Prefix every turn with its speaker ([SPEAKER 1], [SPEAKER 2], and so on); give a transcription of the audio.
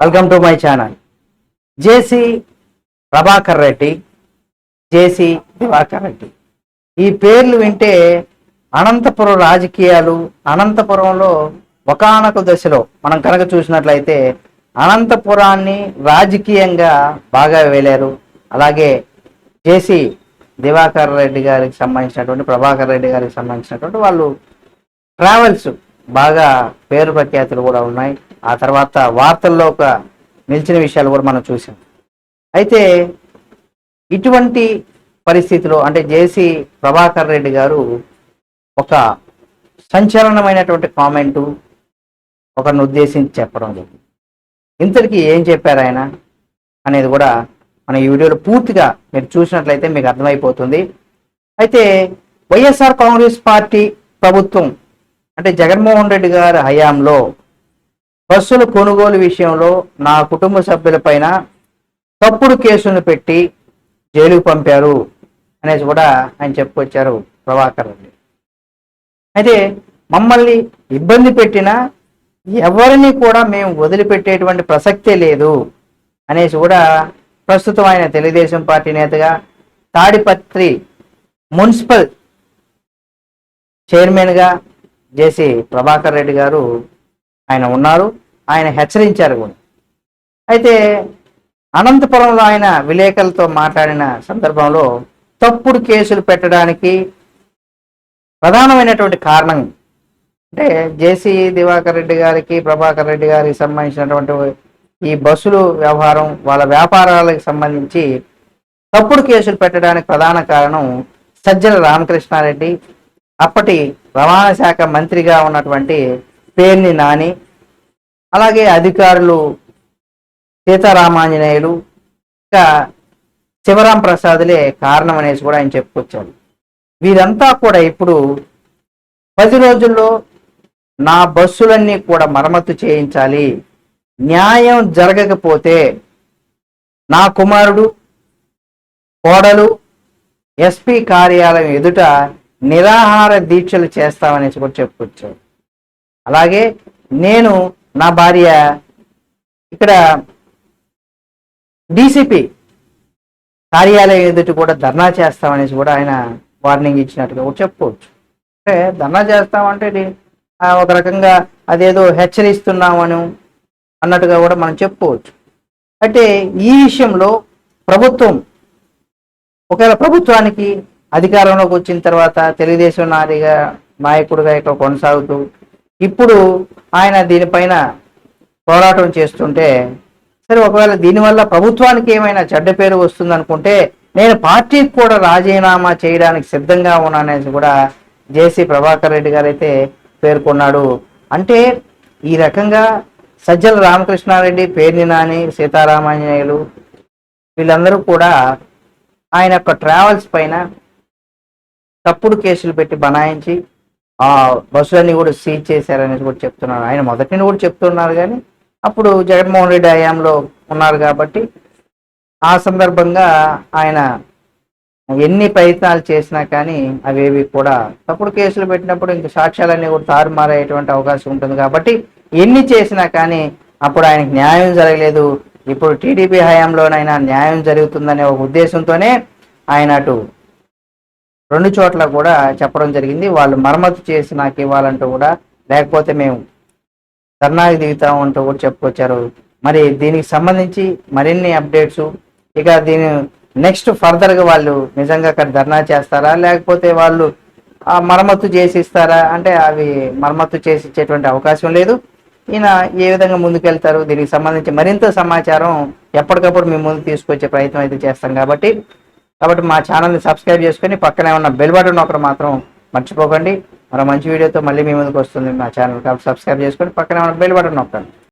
[SPEAKER 1] Welcome to my channel. JC Prabhakar Reddy JC Diwakar Reddy. ఈ పేర్లు వింటే అనంతపురం రాజకీయాలు అనంతపురంలో ఒకనొక దశలో మనం కనుక చూసినట్లయితే అనంతపురాన్ని రాజకీయంగా బాగా వేలారు. అలాగే జేసి దివాకర్ రెడ్డి గారికి సంబంధించినటువంటి ప్రభాకర్ రెడ్డి గారికి సంబంధించినటువంటి వాళ్ళు ట్రావెల్స్ బాగా పేరు ప్రఖ్యాతులు కూడా ఉన్నాయి. ఆ తర్వాత వార్తల్లో ఒక నిలిచిన విషయాలు కూడా మనం చూసాం. అయితే ఇటువంటి పరిస్థితిలో అంటే జేసీ ప్రభాకర్ రెడ్డి గారు ఒక సంచలనమైనటువంటి కామెంటు ఒకరిని ఉద్దేశించి చెప్పడం జరిగింది. ఇంతటికి ఏం చెప్పారు ఆయన అనేది కూడా మన ఈ వీడియోలో పూర్తిగా మీరు చూసినట్లయితే మీకు అర్థమైపోతుంది. అయితే వైఎస్ఆర్ కాంగ్రెస్ పార్టీ ప్రభుత్వం అంటే జగన్మోహన్ రెడ్డి గారి హయాంలో బస్సుల కొనుగోలు విషయంలో నా కుటుంబ సభ్యులపైన తప్పుడు కేసులను పెట్టి జైలుకు పంపారు అనేసి కూడా ఆయన చెప్పుకొచ్చారు ప్రభాకర్ రెడ్డి. అయితే మమ్మల్ని ఇబ్బంది పెట్టిన ఎవరిని కూడా మేము వదిలిపెట్టేటువంటి ప్రసక్తే లేదు అనేసి కూడా ప్రస్తుతం ఆయన తెలుగుదేశం పార్టీ నేతగా తాడిపత్రి మున్సిపల్ చైర్మన్గా జేసి ప్రభాకర్ రెడ్డి గారు ఆయన ఉన్నారు ఆయన హెచ్చరించారు కూడా. అయితే అనంతపురంలో ఆయన విలేకరులతో మాట్లాడిన సందర్భంలో తప్పుడు కేసులు పెట్టడానికి ప్రధానమైనటువంటి కారణం అంటే జేసీ దివాకర్ రెడ్డి గారికి ప్రభాకర్ రెడ్డి గారికి సంబంధించినటువంటి ఈ బస్సులు వ్యవహారం వాళ్ళ వ్యాపారాలకు సంబంధించి తప్పుడు కేసులు పెట్టడానికి ప్రధాన కారణం సజ్జల రామకృష్ణారెడ్డి. అప్పటి రవాణా శాఖ మంత్రిగా ఉన్నటువంటి పేర్ని నాని అలాగే అధికారులు సీతారామాంజనేయులు ఇంకా శివరాం ప్రసాద్లే కారణం అనేసి కూడా ఆయన చెప్పుకొచ్చారు వీరంతా కూడా ఇప్పుడు పది రోజుల్లో నా బస్సులన్నీ కూడా మరమ్మతు చేయించాలి న్యాయం జరగకపోతే నా కుమారుడు కోడలు ఎస్పీ కార్యాలయం ఎదుట నిరాహార దీక్షలు చేస్తామనేసి కూడా చెప్పుకొచ్చాడు. అలాగే నేను నా భార్య ఇక్కడ డీసీపీ కార్యాలయం ఎదుటి కూడా ధర్నా చేస్తామనేసి కూడా ఆయన వార్నింగ్ ఇచ్చినట్టుగా కూడా చెప్పుకోవచ్చు. అంటే ధర్నా చేస్తామంటే ఒక రకంగా అదేదో హెచ్చరిస్తున్నామని అన్నట్టుగా కూడా మనం చెప్పుకోవచ్చు. అంటే ఈ విషయంలో ప్రభుత్వం ఒకవేళ ప్రభుత్వానికి అధికారంలోకి వచ్చిన తర్వాత తెలుగుదేశం నాదిగా నాయకుడిగా ఇక్కడ కొనసాగుతూ ఇప్పుడు ఆయన దీనిపైన పోరాటం చేస్తుంటే సరే ఒకవేళ దీనివల్ల ప్రభుత్వానికి ఏమైనా చెడ్డ పేరు వస్తుందనుకుంటే నేను పార్టీకి కూడా రాజీనామా చేయడానికి సిద్ధంగా ఉన్నాననేసి కూడా జేసీ ప్రభాకర్ రెడ్డి గారు అయితే పేర్కొన్నాడు. అంటే ఈ రకంగా సజ్జల రామకృష్ణారెడ్డి పేర్ని నాని సీతారామాంజనేయులు వీళ్ళందరూ కూడా ఆయన యొక్క ట్రావెల్స్ పైన తప్పుడు కేసులు పెట్టి బనాయించి ఆ బస్సులన్నీ కూడా సీజ్ చేశారనేది కూడా చెప్తున్నారు. ఆయన మొదటిని కూడా చెప్తున్నారు కానీ అప్పుడు జగన్మోహన్ రెడ్డి హయాంలో ఉన్నారు కాబట్టి ఆ సందర్భంగా ఆయన ఎన్ని ప్రయత్నాలు చేసినా కానీ అవేవి కూడా తప్పుడు కేసులు పెట్టినప్పుడు ఇంక సాక్ష్యాలన్నీ కూడా తారుమారయ్యేటువంటి అవకాశం ఉంటుంది కాబట్టి ఎన్ని చేసినా కానీ అప్పుడు ఆయనకు న్యాయం జరగలేదు. ఇప్పుడు టీడీపీ హయాంలోనైనా న్యాయం జరుగుతుందనే ఒక ఉద్దేశంతోనే ఆయన అటు రెండు చోట్ల కూడా చెప్పడం జరిగింది. వాళ్ళు మరమ్మతు చేసి నాకు ఇవ్వాలంటూ కూడా లేకపోతే మేము ధర్నాకి దిగుతాం అంటూ కూడా చెప్పుకొచ్చారు. మరి దీనికి సంబంధించి మరిన్ని అప్డేట్స్ ఇక దీని నెక్స్ట్ ఫర్దర్గా వాళ్ళు నిజంగా అక్కడ ధర్నా చేస్తారా? లేకపోతే వాళ్ళు ఆ మరమ్మతు చేసి ఇస్తారా అంటే అవి మరమ్మతు చేసి ఇచ్చేటువంటి అవకాశం లేదు. ఈయన ఏ విధంగా ముందుకెళ్తారు? దీనికి సంబంధించి మరింత సమాచారం ఎప్పటికప్పుడు మీ ముందు తీసుకొచ్చే ప్రయత్నం అయితే చేస్తాం కాబట్టి కాబట్టి మా ఛానల్ని సబ్స్క్రైబ్ చేసుకొని పక్కనే ఉన్న బెల్ బటన్ ఒకరు మాత్రం మర్చిపోకండి. మరో మంచి వీడియోతో మళ్ళీ మీ ముందుకు వస్తుంది మా ఛానల్. కాబట్టి సబ్స్క్రైబ్ చేసుకొని పక్కనే ఉన్న బెల్ బటన్ నొక్కండి.